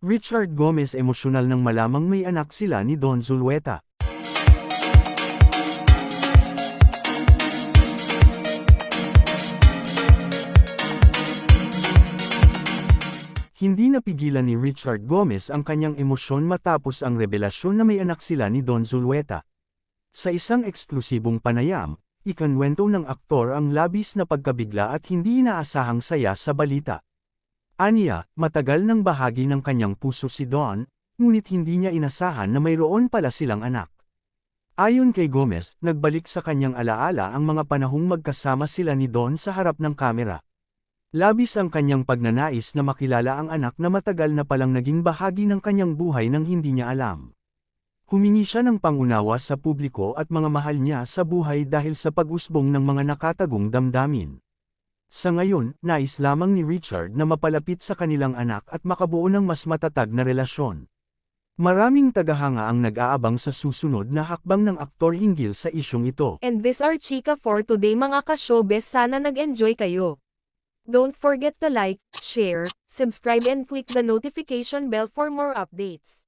Richard Gomez emosyonal nang malamang may anak sila ni Don Zulueta. Hindi napigilan ni Richard Gomez ang kanyang emosyon matapos ang revelasyon na may anak sila ni Don Zulueta. Sa isang eksklusibong panayam, ikanwento ng aktor ang labis na pagkabigla at hindi inaasahang saya sa balita. Aniya, matagal nang bahagi ng kanyang puso si Don, ngunit hindi niya inasahan na mayroon pala silang anak. Ayon kay Gomez, nagbalik sa kanyang alaala ang mga panahong magkasama sila ni Don sa harap ng kamera. Labis ang kanyang pagnanais na makilala ang anak na matagal na palang naging bahagi ng kanyang buhay nang hindi niya alam. Humingi siya ng pangunawa sa publiko at mga mahal niya sa buhay dahil sa pag-usbong ng mga nakatagong damdamin. Sa ngayon, nais lamang ni Richard na mapalapit sa kanilang anak at makabuo ng mas matatag na relasyon. Maraming tagahanga ang nag-aabang sa susunod na hakbang ng aktor hinggil sa isyong ito. And this are Chika for today mga ka-showbiz sana nag-enjoy kayo. Don't forget to like, share, subscribe and click the notification bell for more updates.